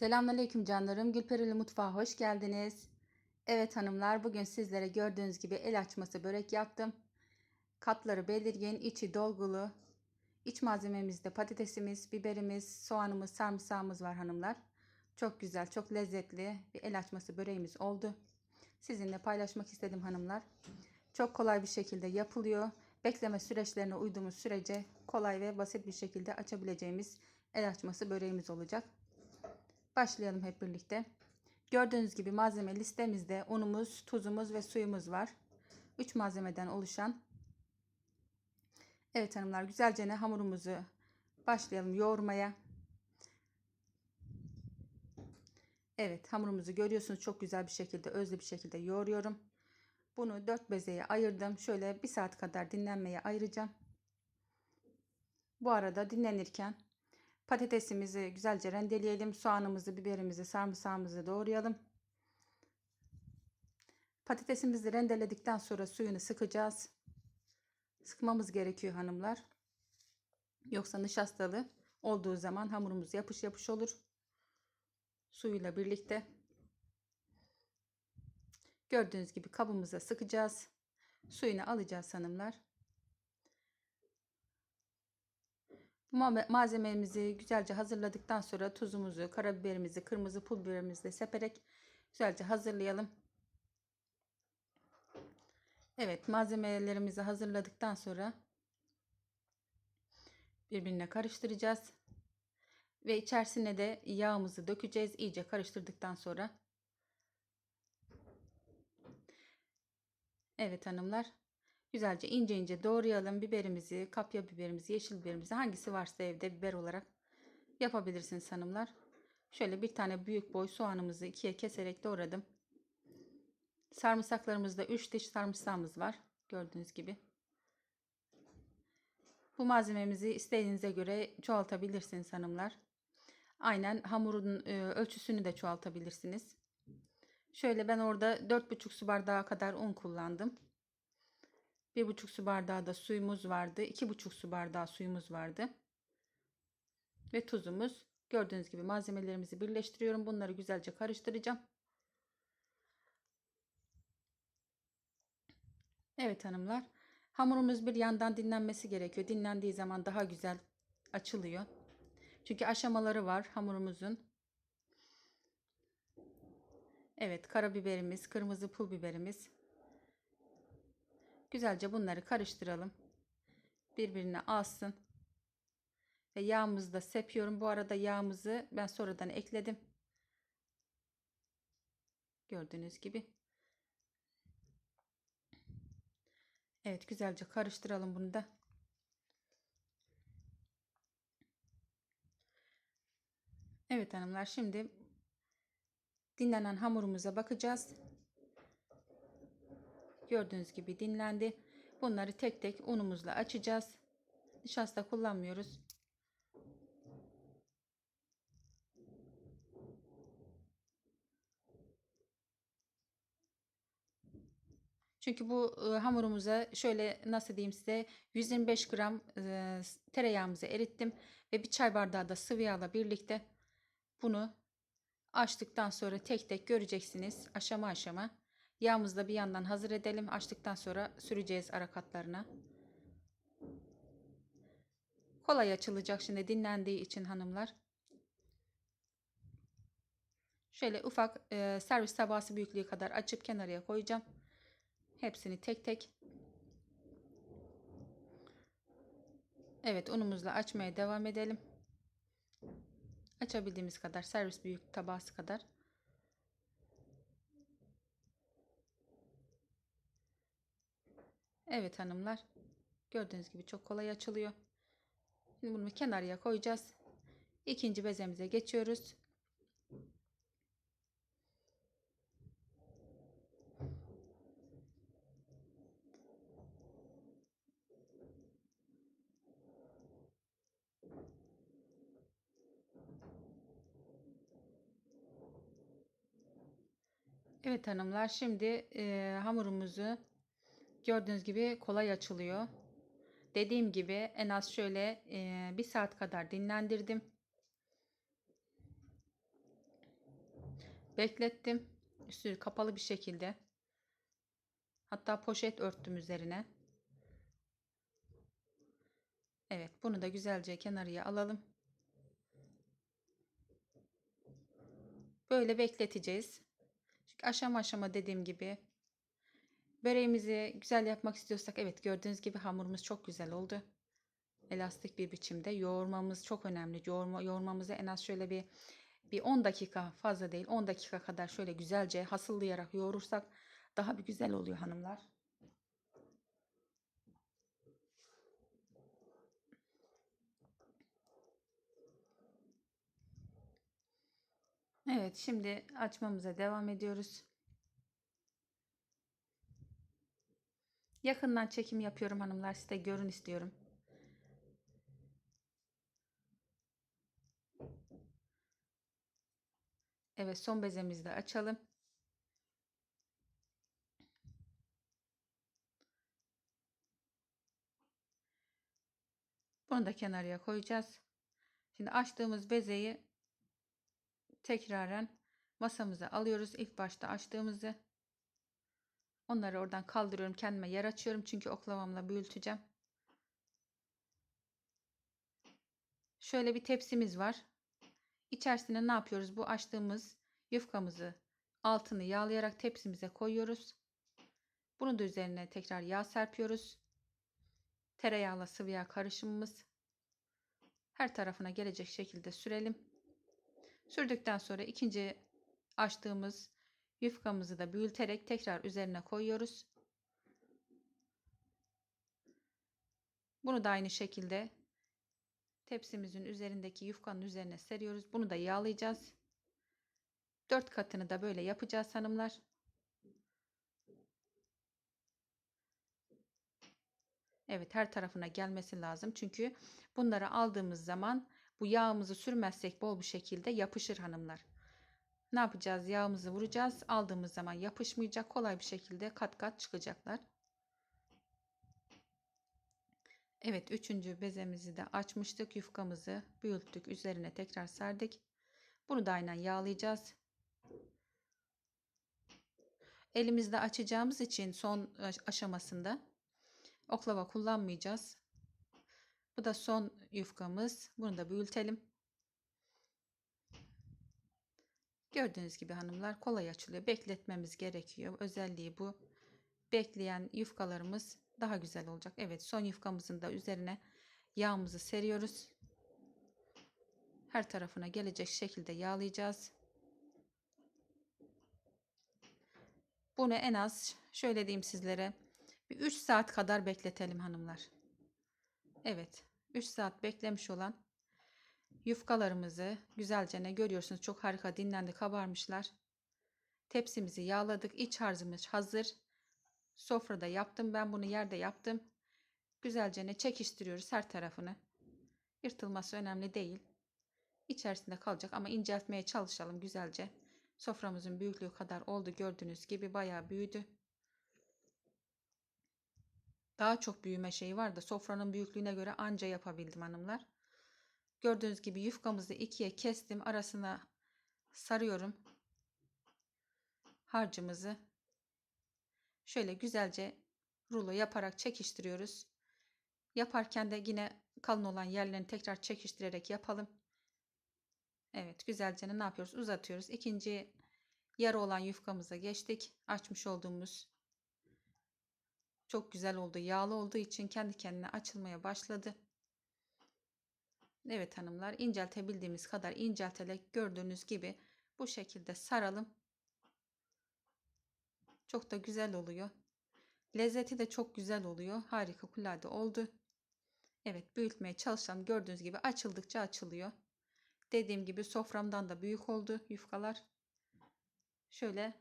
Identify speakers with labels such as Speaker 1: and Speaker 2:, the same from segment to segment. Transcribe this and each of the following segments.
Speaker 1: Selamünaleyküm canlarım. Gülperili Mutfağa hoş geldiniz. Evet hanımlar bugün sizlere gördüğünüz gibi el açması börek yaptım. Katları belirgin, içi dolgulu. İç malzememizde patatesimiz, biberimiz, soğanımız, sarımsağımız var hanımlar. Çok güzel, çok lezzetli bir el açması böreğimiz oldu. Sizinle paylaşmak istedim hanımlar. Çok kolay bir şekilde yapılıyor. Bekleme süreçlerine uyduğumuz sürece kolay ve basit bir şekilde açabileceğimiz el açması böreğimiz olacak. Başlayalım hep birlikte. Gördüğünüz gibi malzeme listemizde unumuz, tuzumuz ve suyumuz var. 3 malzemeden oluşan. Evet hanımlar güzelce ne hamurumuzu başlayalım yoğurmaya. Evet hamurumuzu görüyorsunuz çok güzel bir şekilde özlü bir şekilde yoğuruyorum. Bunu 4 bezeye ayırdım. Şöyle bir saat kadar dinlenmeye ayıracağım. Bu arada dinlenirken Patatesimizi güzelce rendeleyelim. Soğanımızı, biberimizi, sarımsağımızı doğrayalım. Patatesimizi rendeledikten sonra suyunu sıkacağız. Sıkmamız gerekiyor hanımlar. Yoksa nişastalı olduğu zaman hamurumuz yapış yapış olur. Suyuyla birlikte. Gördüğünüz gibi kabımıza sıkacağız. Suyunu alacağız hanımlar. Malzememizi güzelce hazırladıktan sonra tuzumuzu, karabiberimizi, kırmızı pul biberimizi de seperek güzelce hazırlayalım. Evet malzemelerimizi hazırladıktan sonra birbirine karıştıracağız. Ve içerisine de yağımızı dökeceğiz. iyice karıştırdıktan sonra. Evet hanımlar Güzelce ince ince doğrayalım. Biberimizi, kapya biberimizi, yeşil biberimizi hangisi varsa evde biber olarak yapabilirsiniz hanımlar. Şöyle bir tane büyük boy soğanımızı ikiye keserek doğradım. Sarımsaklarımızda 3 diş sarımsağımız var. Gördüğünüz gibi. Bu malzememizi istediğinize göre çoğaltabilirsiniz hanımlar. Aynen hamurun e, ölçüsünü de çoğaltabilirsiniz. Şöyle ben orada 4,5 su bardağı kadar un kullandım. 1,5 su bardağı da suyumuz vardı. 2,5 su bardağı suyumuz vardı. Ve tuzumuz. Gördüğünüz gibi malzemelerimizi birleştiriyorum. Bunları güzelce karıştıracağım. Evet hanımlar. Hamurumuz bir yandan dinlenmesi gerekiyor. Dinlendiği zaman daha güzel açılıyor. Çünkü aşamaları var hamurumuzun. Evet karabiberimiz, kırmızı pul biberimiz, Güzelce bunları karıştıralım. Birbirine alsın. Ve yağımızı da sepiyorum. Bu arada yağımızı ben sonradan ekledim. Gördüğünüz gibi. Evet güzelce karıştıralım bunu da. Evet hanımlar şimdi dinlenen hamurumuza bakacağız. Gördüğünüz gibi dinlendi. Bunları tek tek unumuzla açacağız. Nişasta kullanmıyoruz. Çünkü bu e, hamurumuza şöyle nasıl diyeyim size 125 gram e, tereyağımızı erittim ve bir çay bardağı da sıvı yağla birlikte bunu açtıktan sonra tek tek göreceksiniz aşama aşama. Yağımızı da bir yandan hazır edelim. Açtıktan sonra süreceğiz ara katlarına. Kolay açılacak şimdi dinlendiği için hanımlar. Şöyle ufak e, servis tabası büyüklüğü kadar açıp kenarıya koyacağım. Hepsini tek tek. Evet unumuzla açmaya devam edelim. Açabildiğimiz kadar servis büyük tabası kadar. Evet hanımlar. Gördüğünüz gibi çok kolay açılıyor. Şimdi bunu kenarıya koyacağız. İkinci bezemize geçiyoruz. Evet hanımlar şimdi e, hamurumuzu Gördüğünüz gibi kolay açılıyor. Dediğim gibi en az şöyle e, bir saat kadar dinlendirdim. beklettim. Üstü kapalı bir şekilde. Hatta poşet örttüm üzerine. Evet, bunu da güzelce kenarıya alalım. Böyle bekleteceğiz. Çünkü aşama aşama dediğim gibi böreğimizi güzel yapmak istiyorsak evet gördüğünüz gibi hamurumuz çok güzel oldu. Elastik bir biçimde yoğurmamız çok önemli. Yoğurma, yoğurmamızı en az şöyle bir bir 10 dakika fazla değil 10 dakika kadar şöyle güzelce hasıllayarak yoğurursak daha bir güzel oluyor hanımlar. Evet şimdi açmamıza devam ediyoruz. Yakından çekim yapıyorum hanımlar size görün istiyorum. Evet son bezemizi de açalım. Bunu da kenarıya koyacağız. Şimdi açtığımız bezeyi tekraren masamıza alıyoruz. İlk başta açtığımızı onları oradan kaldırıyorum. Kendime yer açıyorum. Çünkü oklavamla büyüteceğim. Şöyle bir tepsimiz var. İçerisine ne yapıyoruz? Bu açtığımız yufkamızı altını yağlayarak tepsimize koyuyoruz. Bunu da üzerine tekrar yağ serpiyoruz. Tereyağla sıvı yağ karışımımız. Her tarafına gelecek şekilde sürelim. Sürdükten sonra ikinci açtığımız yufkamızı da büyüterek tekrar üzerine koyuyoruz. Bunu da aynı şekilde tepsimizin üzerindeki yufkanın üzerine seriyoruz. Bunu da yağlayacağız. Dört katını da böyle yapacağız hanımlar. Evet her tarafına gelmesi lazım. Çünkü bunları aldığımız zaman bu yağımızı sürmezsek bol bir şekilde yapışır hanımlar. Ne yapacağız? Yağımızı vuracağız. Aldığımız zaman yapışmayacak. Kolay bir şekilde kat kat çıkacaklar. Evet üçüncü bezemizi de açmıştık. Yufkamızı büyüttük. Üzerine tekrar serdik. Bunu da aynen yağlayacağız. Elimizde açacağımız için son aşamasında oklava kullanmayacağız. Bu da son yufkamız. Bunu da büyütelim. Gördüğünüz gibi hanımlar kolay açılıyor. Bekletmemiz gerekiyor. Özelliği bu. Bekleyen yufkalarımız daha güzel olacak. Evet son yufkamızın da üzerine yağımızı seriyoruz. Her tarafına gelecek şekilde yağlayacağız. Bunu en az şöyle diyeyim sizlere bir 3 saat kadar bekletelim hanımlar. Evet 3 saat beklemiş olan yufkalarımızı güzelce ne görüyorsunuz çok harika dinlendi kabarmışlar. Tepsimizi yağladık. İç harcımız hazır. Sofrada yaptım. Ben bunu yerde yaptım. Güzelce ne çekiştiriyoruz her tarafını. Yırtılması önemli değil. İçerisinde kalacak ama inceltmeye çalışalım güzelce. Soframızın büyüklüğü kadar oldu gördüğünüz gibi bayağı büyüdü. Daha çok büyüme şeyi var da sofranın büyüklüğüne göre anca yapabildim hanımlar. Gördüğünüz gibi yufkamızı ikiye kestim. Arasına sarıyorum. Harcımızı şöyle güzelce rulo yaparak çekiştiriyoruz. Yaparken de yine kalın olan yerlerini tekrar çekiştirerek yapalım. Evet güzelce ne yapıyoruz? Uzatıyoruz. İkinci yarı olan yufkamıza geçtik. Açmış olduğumuz çok güzel oldu. Yağlı olduğu için kendi kendine açılmaya başladı. Evet hanımlar inceltebildiğimiz kadar incelterek gördüğünüz gibi bu şekilde saralım. Çok da güzel oluyor. Lezzeti de çok güzel oluyor. Harika kulade oldu. Evet büyütmeye çalışalım. Gördüğünüz gibi açıldıkça açılıyor. Dediğim gibi soframdan da büyük oldu yufkalar. Şöyle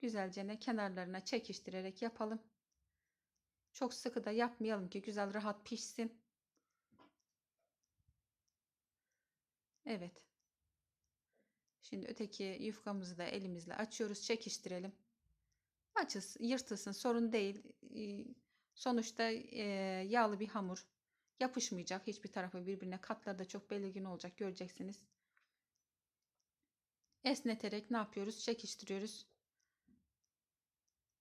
Speaker 1: güzelce ne kenarlarına çekiştirerek yapalım. Çok sıkı da yapmayalım ki güzel rahat pişsin. Evet. Şimdi öteki yufkamızı da elimizle açıyoruz. Çekiştirelim. Açılsın, yırtılsın sorun değil. Sonuçta yağlı bir hamur. Yapışmayacak hiçbir tarafı birbirine. Katları da çok belirgin olacak göreceksiniz. esneterek ne yapıyoruz? Çekiştiriyoruz.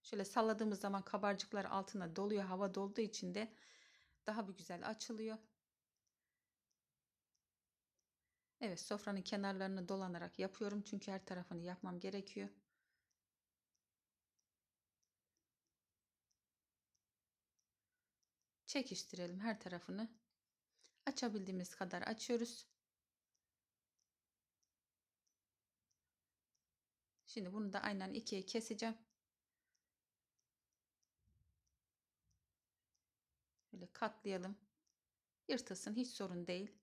Speaker 1: Şöyle salladığımız zaman kabarcıklar altına doluyor. Hava dolduğu için de daha bir güzel açılıyor. Evet sofranın kenarlarını dolanarak yapıyorum. Çünkü her tarafını yapmam gerekiyor. Çekiştirelim her tarafını. Açabildiğimiz kadar açıyoruz. Şimdi bunu da aynen ikiye keseceğim. Böyle katlayalım. Yırtılsın hiç sorun değil.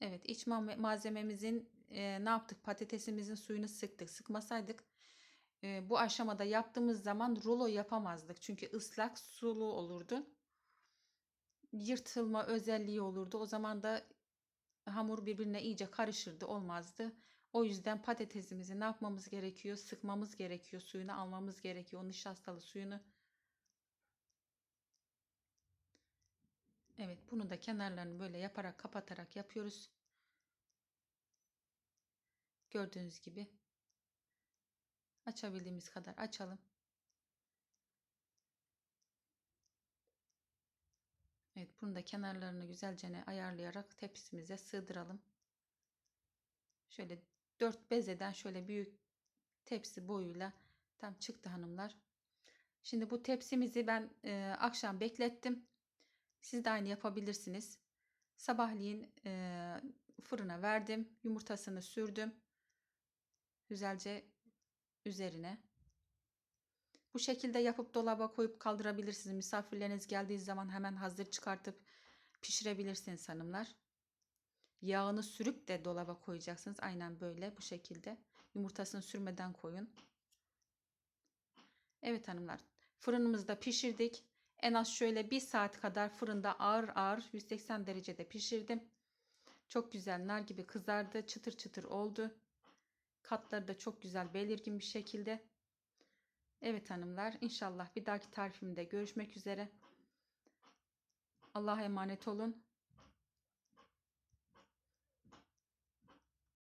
Speaker 1: Evet iç ma- malzememizin e, ne yaptık? Patatesimizin suyunu sıktık. Sıkmasaydık e, bu aşamada yaptığımız zaman rulo yapamazdık. Çünkü ıslak sulu olurdu. Yırtılma özelliği olurdu. O zaman da hamur birbirine iyice karışırdı. Olmazdı. O yüzden patatesimizi ne yapmamız gerekiyor? Sıkmamız gerekiyor. Suyunu almamız gerekiyor. O nişastalı suyunu. Evet bunu da kenarlarını böyle yaparak kapatarak yapıyoruz. Gördüğünüz gibi açabildiğimiz kadar açalım. Evet bunu da kenarlarını güzelce ayarlayarak tepsimize sığdıralım. Şöyle 4 bezeden şöyle büyük tepsi boyuyla tam çıktı hanımlar. Şimdi bu tepsimizi ben e, akşam beklettim. Siz de aynı yapabilirsiniz. Sabahleyin e, fırına verdim. Yumurtasını sürdüm. Güzelce üzerine. Bu şekilde yapıp dolaba koyup kaldırabilirsiniz. Misafirleriniz geldiği zaman hemen hazır çıkartıp pişirebilirsiniz hanımlar. Yağını sürüp de dolaba koyacaksınız. Aynen böyle bu şekilde. Yumurtasını sürmeden koyun. Evet hanımlar. Fırınımızda pişirdik. En az şöyle bir saat kadar fırında ağır ağır 180 derecede pişirdim. Çok güzel nar gibi kızardı. Çıtır çıtır oldu. Katları da çok güzel belirgin bir şekilde. Evet hanımlar inşallah bir dahaki tarifimde görüşmek üzere. Allah'a emanet olun.